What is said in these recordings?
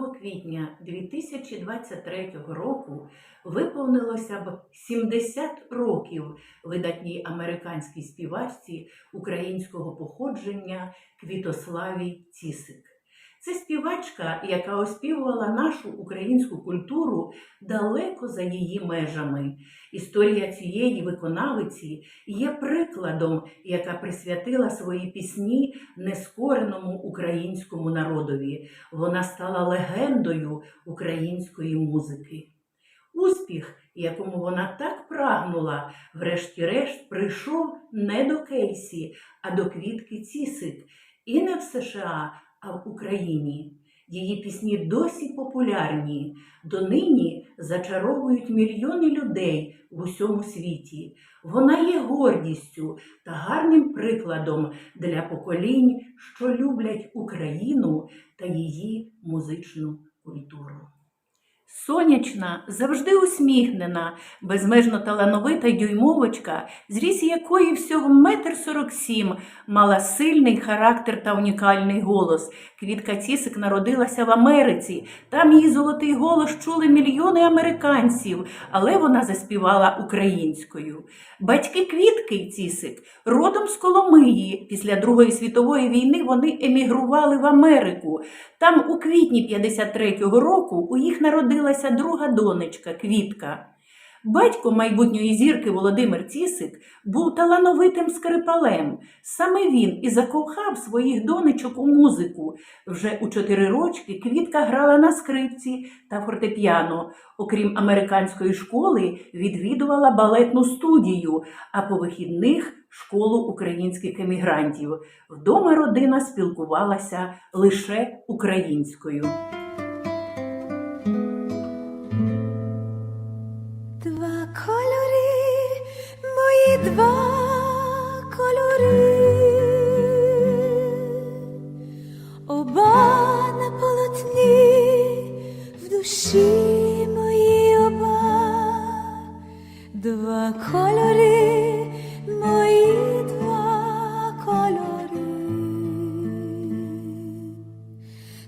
квітня 2023 року виповнилося б 70 років видатній американській співачці українського походження Квітославі Цісик. Це співачка, яка оспівувала нашу українську культуру далеко за її межами. Історія цієї виконавиці є прикладом, яка присвятила свої пісні нескореному українському народові. Вона стала легендою української музики. Успіх, якому вона так прагнула, врешті-решт прийшов не до Кейсі, а до Квітки Цісик, і не в США, а в Україні. Її пісні досі популярні, донині зачаровують мільйони людей в усьому світі. Вона є гордістю та гарним прикладом для поколінь, що люблять Україну та її музичну культуру. Сонячна, завжди усміхнена, безмежно талановита дюймовочка, зріс якої всього метр сорок сім, мала сильний характер та унікальний голос. Квітка Цісик народилася в Америці. Там її золотий голос чули мільйони американців, але вона заспівала українською. Батьки Квітки Цісик родом з Коломиї. Після Другої світової війни вони емігрували в Америку. Там у квітні 53-го року у їх народилася друга донечка Квітка. Батько майбутньої зірки Володимир Цісик був талановитим скрипалем. Саме він і закохав своїх донечок у музику. Вже у чотири рочки Квітка грала на скрипці та фортепіано. Окрім американської школи, відвідувала балетну студію, а по вихідних школу українських емігрантів. Вдома родина спілкувалася лише українською.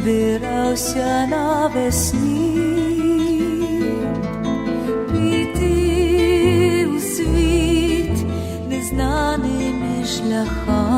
збирався навесні, піти у світ незнаними шляхами,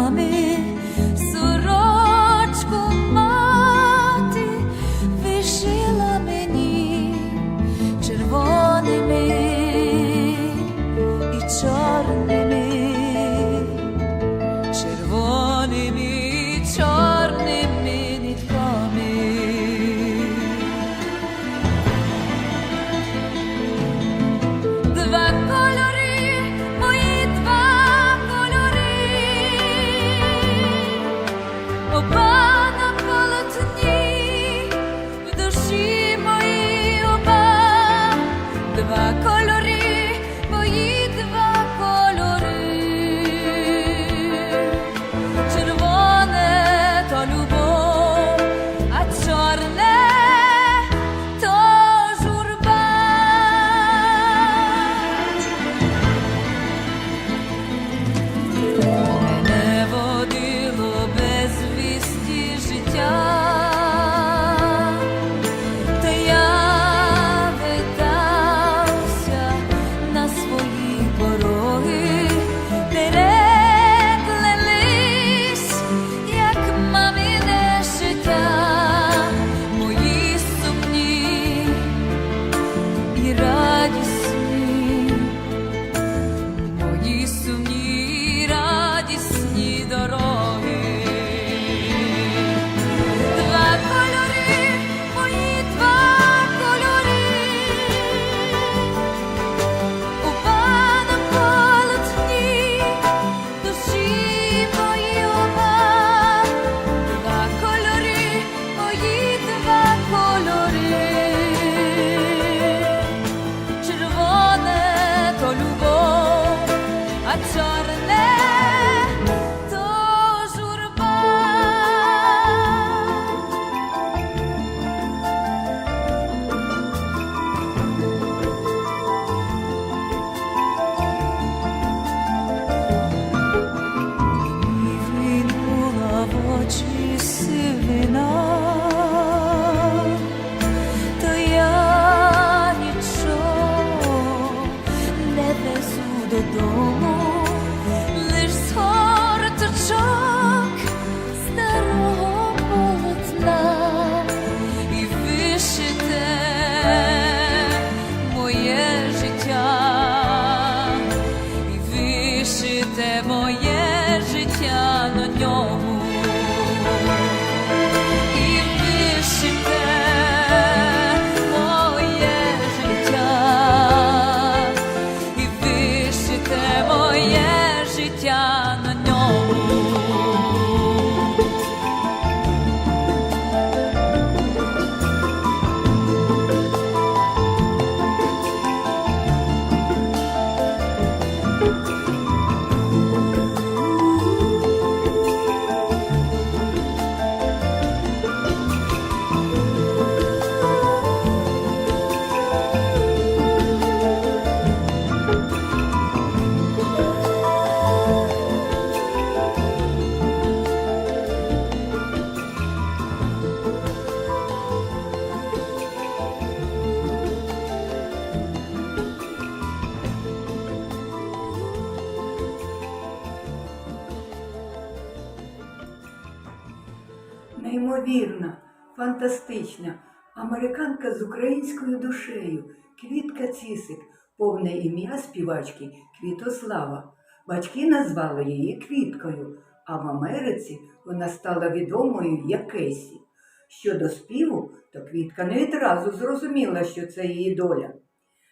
фантастична, американка з українською душею, Квітка Цісик, повне ім'я співачки Квітослава. Батьки назвали її Квіткою, а в Америці вона стала відомою як Кесі. Щодо співу, то Квітка не відразу зрозуміла, що це її доля.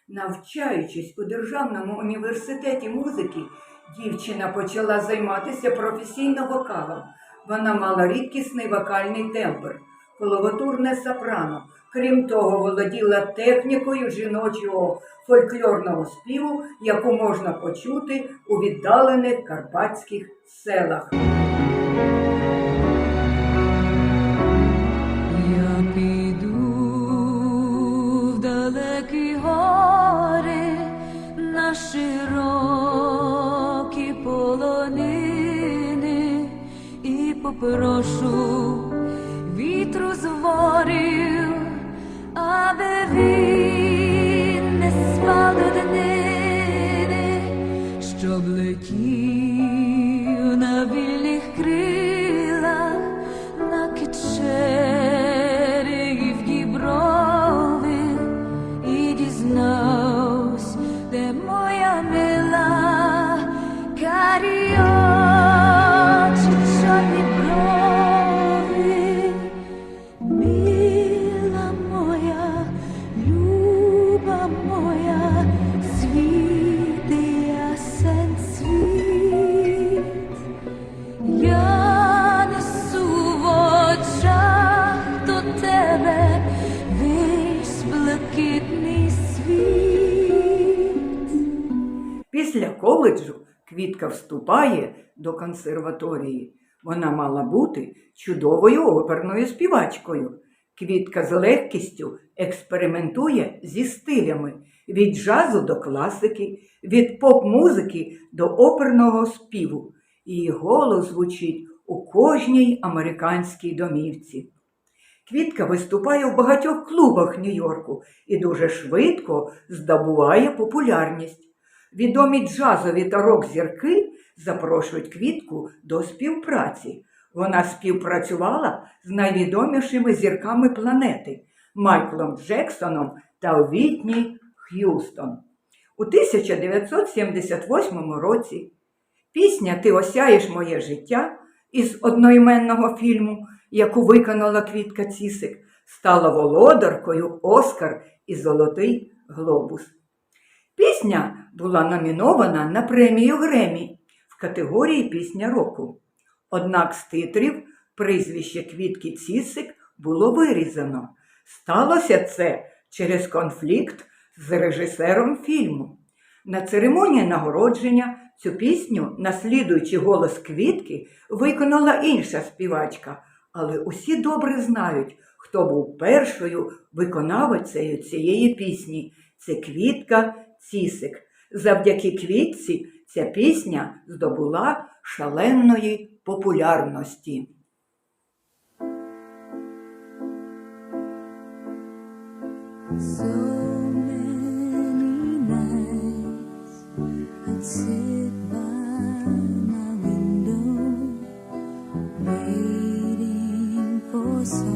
Навчаючись у Державному університеті музики, дівчина почала займатися професійно вокалом. Вона мала рідкісний вокальний тембр, коловотурне сопрано. Крім того, володіла технікою жіночого фольклорного співу, яку можна почути у віддалених карпатських селах. Я піду в далекі гори на широкі полонини і попрошу amor io avevi консерваторії. Вона мала бути чудовою оперною співачкою. Квітка з легкістю експериментує зі стилями від джазу до класики, від поп-музики до оперного співу. Її голос звучить у кожній американській домівці. Квітка виступає в багатьох клубах Нью-Йорку і дуже швидко здобуває популярність. Відомі джазові та рок-зірки запрошують квітку до співпраці. Вона співпрацювала з найвідомішими зірками планети Майклом Джексоном та Вітні Х'юстон. У 1978 році пісня Ти осяєш моє життя із одноіменного фільму, яку виконала Квітка Цісик, стала володаркою Оскар і Золотий Глобус. Пісня була номінована на премію Гремі категорії Пісня року. Однак з титрів прізвище Квітки Цісик було вирізано. Сталося це через конфлікт з режисером фільму. На церемонії нагородження цю пісню, наслідуючи голос квітки, виконала інша співачка, але усі добре знають, хто був першою виконавицею цієї пісні. Це квітка Цісик. Завдяки квітці ця пісня здобула шаленої популярності. So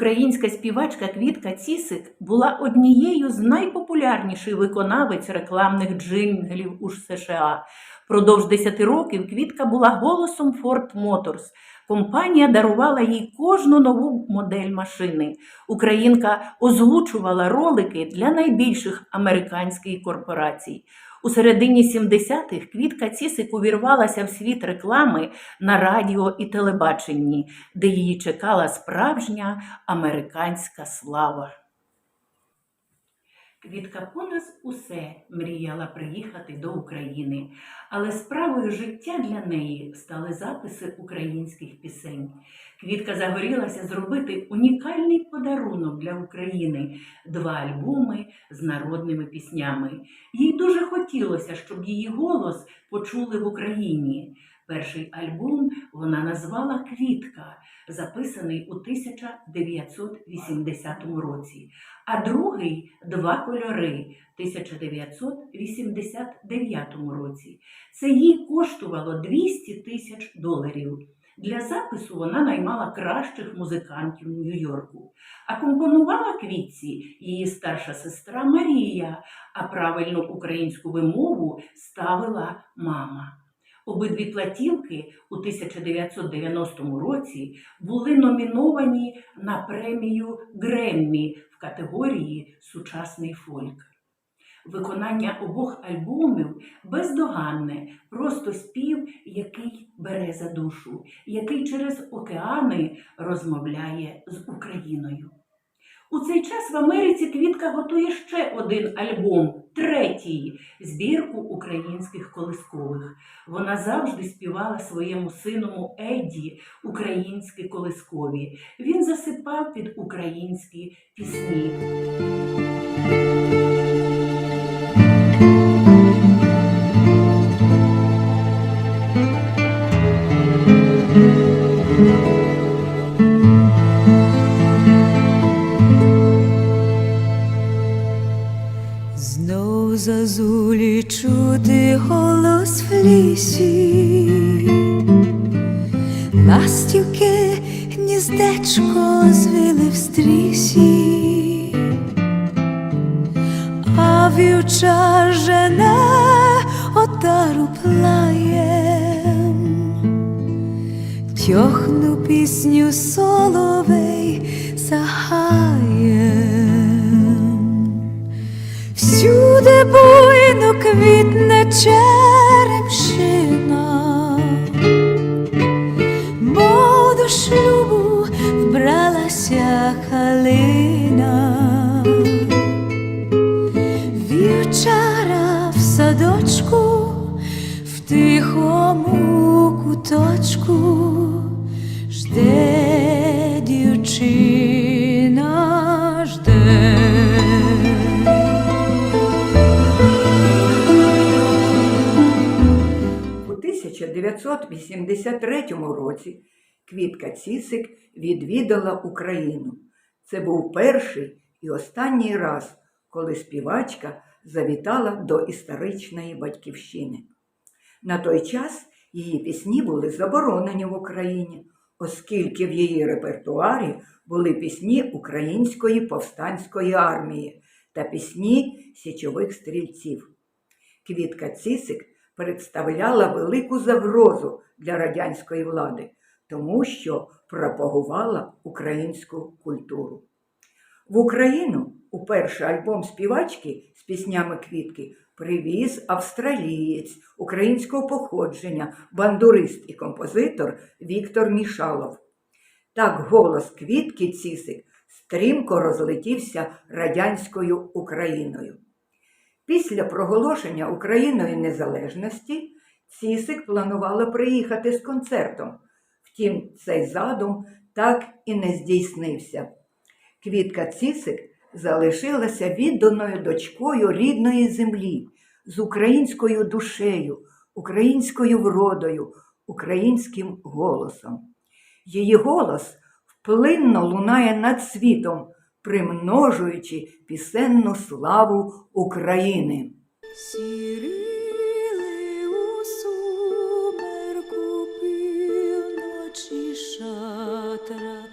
Українська співачка Квітка Цісик була однією з найпопулярніших виконавиць рекламних джинглів у США. Продовж 10 років Квітка була голосом Ford Motors. Компанія дарувала їй кожну нову модель машини. Українка озвучувала ролики для найбільших американських корпорацій. У середині 70-х Квітка Цісик увірвалася в світ реклами на радіо і телебаченні, де її чекала справжня американська слава. Квітка понад усе мріяла приїхати до України, але справою життя для неї стали записи українських пісень. Квітка загорілася зробити унікальний подарунок для України два альбоми з народними піснями. Їй дуже хотілося, щоб її голос почули в Україні. Перший альбом вона назвала Квітка, записаний у 1980 році, а другий Два кольори 1989 році. Це їй коштувало 200 тисяч доларів. Для запису вона наймала кращих музикантів Нью-Йорку. А компонувала квітці її старша сестра Марія, а правильну українську вимову ставила мама. Обидві платівки у 1990 році були номіновані на премію Греммі в категорії Сучасний фольк. Виконання обох альбомів бездоганне, просто спів, який бере за душу, який через океани розмовляє з Україною. У цей час в Америці Квітка готує ще один альбом, третій збірку українських колискових. Вона завжди співала своєму синому Едді українські колискові. Він засипав під українські пісні. Зазулі чути голос в лісі, ластівки гніздечко звили в стрісі, а вівча жене отару плаєм, тьохну пісню соловей буйно квітне черемшина, мов до шлюбу вбралася калина, вівчара в садочку, в тихому куточку 1983 році Квітка Цісик відвідала Україну. Це був перший і останній раз, коли співачка завітала до історичної батьківщини. На той час її пісні були заборонені в Україні, оскільки в її репертуарі були пісні Української повстанської армії та пісні січових стрільців. Квітка Цісик представляла велику загрозу для радянської влади, тому що пропагувала українську культуру. В Україну у перший альбом співачки з піснями квітки привіз австралієць українського походження, бандурист і композитор Віктор Мішалов. Так голос квітки Цісик стрімко розлетівся радянською Україною. Після проголошення Україною незалежності Цісик планувала приїхати з концертом. Втім, цей задум так і не здійснився. Квітка Цісик залишилася відданою дочкою рідної землі, з українською душею, українською вродою, українським голосом. Її голос вплинно лунає над світом, примножуючи пісенну славу України. Сірили у сумерку півночі шатра,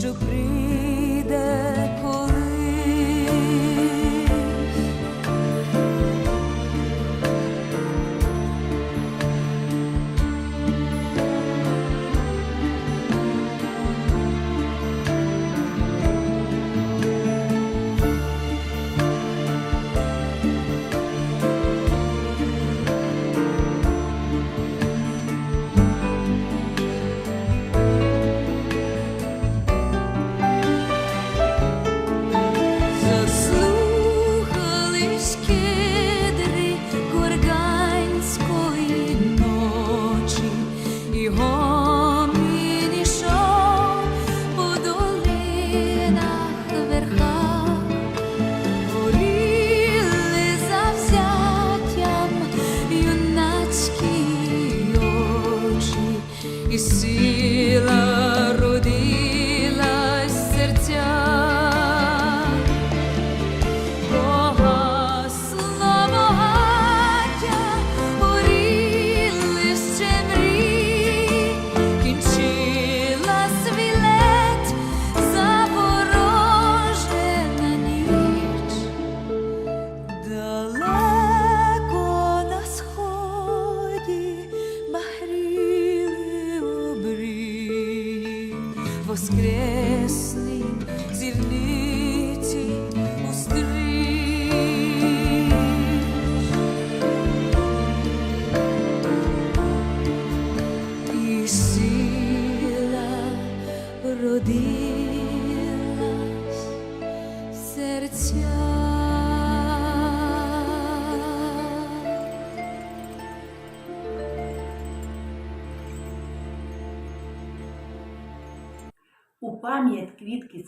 волю, що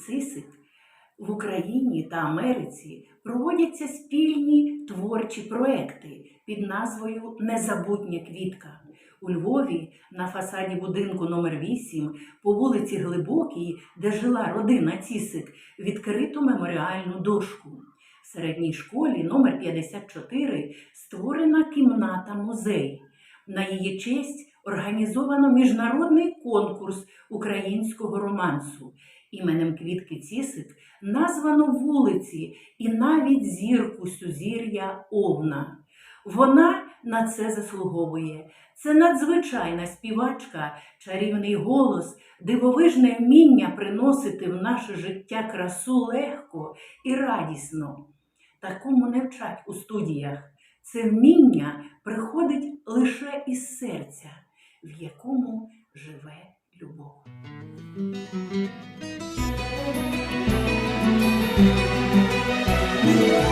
квітки в Україні та Америці проводяться спільні творчі проекти під назвою Незабутня квітка. У Львові на фасаді будинку номер 8 по вулиці Глибокій, де жила родина Цісик, відкрито меморіальну дошку. В середній школі номер 54 створена кімната музей. На її честь організовано міжнародний конкурс українського романсу. Іменем Квітки Цісик названо вулиці і навіть зірку Сюзір'я Овна. Вона на це заслуговує. Це надзвичайна співачка, чарівний голос, дивовижне вміння приносити в наше життя красу легко і радісно. Такому не вчать у студіях. Це вміння приходить лише із серця, в якому живе любов. Thank you.